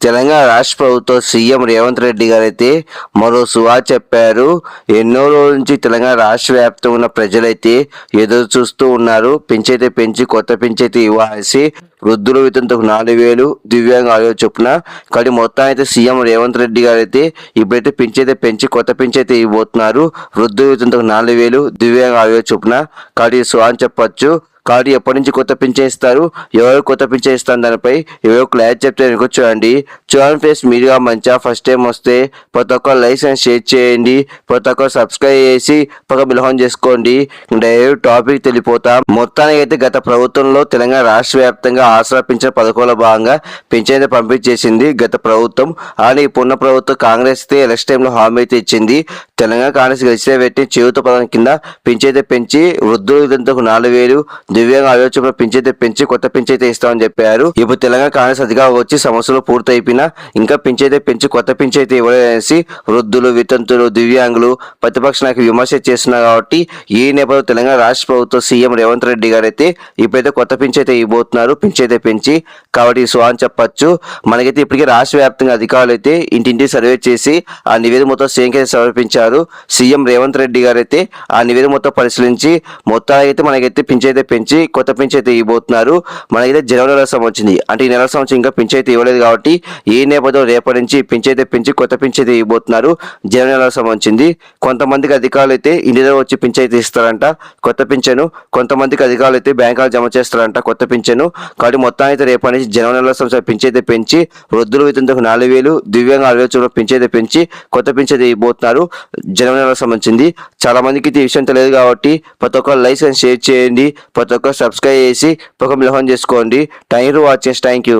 తెలంగాణ రాష్ట్ర ప్రభుత్వ సీఎం రేవంత్ రెడ్డి గారు అయితే మరో సువా చెప్పారు. ఎన్నో రోజుల నుంచి తెలంగాణ రాష్ట్ర వ్యాప్తంగా ఉన్న ప్రజలైతే ఎదురు చూస్తూ ఉన్నారు. పెంచైతే పెంచి కొత్త పెంచైతే ఇవ్వాల్సి వృద్ధుల వితంతకు నాలుగు వేలు దివ్యాంగ ఆయోగ చొప్పున. కానీ మొత్తం అయితే సీఎం రేవంత్ రెడ్డి గారు అయితే ఇప్పుడైతే పెంచైతే పెంచి కొత్త పెంచైతే ఇవ్వబోతున్నారు. వృద్ధుల వితంతకు నాలుగు వేలు దివ్యాంగ ఆయో చొప్పున. కానీ సో అని చెప్పచ్చు. కాదు ఎప్పటి నుంచి కొత్త పెంచేస్తారు ఇస్తారు ఎవరు కొత్త పింఛన్ ఇస్తారు దానిపై? ఎవరో క్లారిటీ చెప్తే వెనుక చూడండి. చూడండి ఫేస్ మీరుగా మంచిగా ఫస్ట్ టైం వస్తే ప్రతి ఒక్కరు లైసెన్స్ షేర్ చేయండి. ప్రతి ఒక్కరు సబ్స్క్రైబ్ చేసి పక్క బిలహం చేసుకోండి. డైరెక్ట్ టాపిక్ తెలిపోతాం. మొత్తానికి అయితే గత ప్రభుత్వంలో తెలంగాణ రాష్ట్ర వ్యాప్తంగా ఆసరా పింఛన్ పథకంలో భాగంగా పింఛన్ పంపించేసింది గత ప్రభుత్వం. కానీ ఇప్పుడున్న ప్రభుత్వం కాంగ్రెస్ అయితే ఎలక్షన్ టైంలో హామీ అయితే ఇచ్చింది. తెలంగాణ కాంగ్రెస్ గెలిచిన పెట్టి చేయూత పథకం కింద పింఛైతే పెంచి వృద్ధులు నాలుగు వేలు దివ్యాంగ ఆలోచన పెంచైతే పెంచి కొత్త పెంచైతే ఇస్తామని చెప్పారు. ఇప్పుడు తెలంగాణ కాంగ్రెస్ అధికారం వచ్చి సమస్యలు పూర్తయిపోయినా ఇంకా పెంచైతే పెంచి కొత్త పెంచైతే ఇవ్వలేదనేసి వృద్ధులు వితంతులు దివ్యాంగులు ప్రతిపక్ష నాయకులు విమర్శ చేస్తున్నారు కాబట్టి ఈ నేపథ్యంలో తెలంగాణ రాష్ట్ర ప్రభుత్వ సీఎం రేవంత్ రెడ్డి గారు అయితే ఇప్పుడైతే కొత్త పెంచైతే ఇవ్వబోతున్నారు. పింఛైతే పెంచి కాబట్టి సో అని చెప్పచ్చు. మనకైతే ఇప్పటికే రాష్ట్ర వ్యాప్తంగా అధికారులు అయితే ఇంటింటి సర్వే చేసి ఆ నివేదిక మొత్తం సీఎంకి సమర్పించారు. సీఎం రేవంత్ రెడ్డి గారు అయితే ఆ నివేదిక మొత్తం పరిశీలించి మొత్తానికి అయితే మనకైతే పెంచైతే పెంచి కొత్త పింఛైతే ఇవ్వబోతున్నారు. మనకైతే జనవరి నెల సంవత్సరం వచ్చింది. అంటే ఈ నెల సంవత్సరం ఇంకా పింఛైతే ఇవ్వలేదు కాబట్టి ఈ నేపథ్యంలో రేపటి నుంచి పింఛైతే పెంచి కొత్త పింఛైతే ఇవ్వబోతున్నారు. జనవరి నెల సంబంధించింది కొంతమందికి అధికారులు అయితే ఇంటి దగ్గర వచ్చి పింఛైతే ఇస్తారంట. కొత్త పింఛను కొంతమందికి అధికారులు అయితే బ్యాంకులో జమ చేస్తారంట కొత్త పింఛను. కాబట్టి మొత్తం అయితే రేపటి నుంచి జనవరి నెల సంవత్సరం పింఛైతే పెంచి వృద్ధులు వితంతకు నాలుగు వేలు దివ్యాంగ ఆరు వేలు పింఛైతే పెంచి కొత్త పింఛైతే ఇవ్వబోతున్నారు. జనవరి నెల సంబంధించింది చాలా మందికి ఈ విషయం తెలియదు కాబట్టి ప్రతి ఒక్కరు లైసెన్స్ షేర్ చేయండి. ప్రతి ఒక్కరు సబ్స్క్రైబ్ చేసి ఒక మిలహం చేసుకోండి. థ్యాంక్ యూ చేసి థ్యాంక్ యూ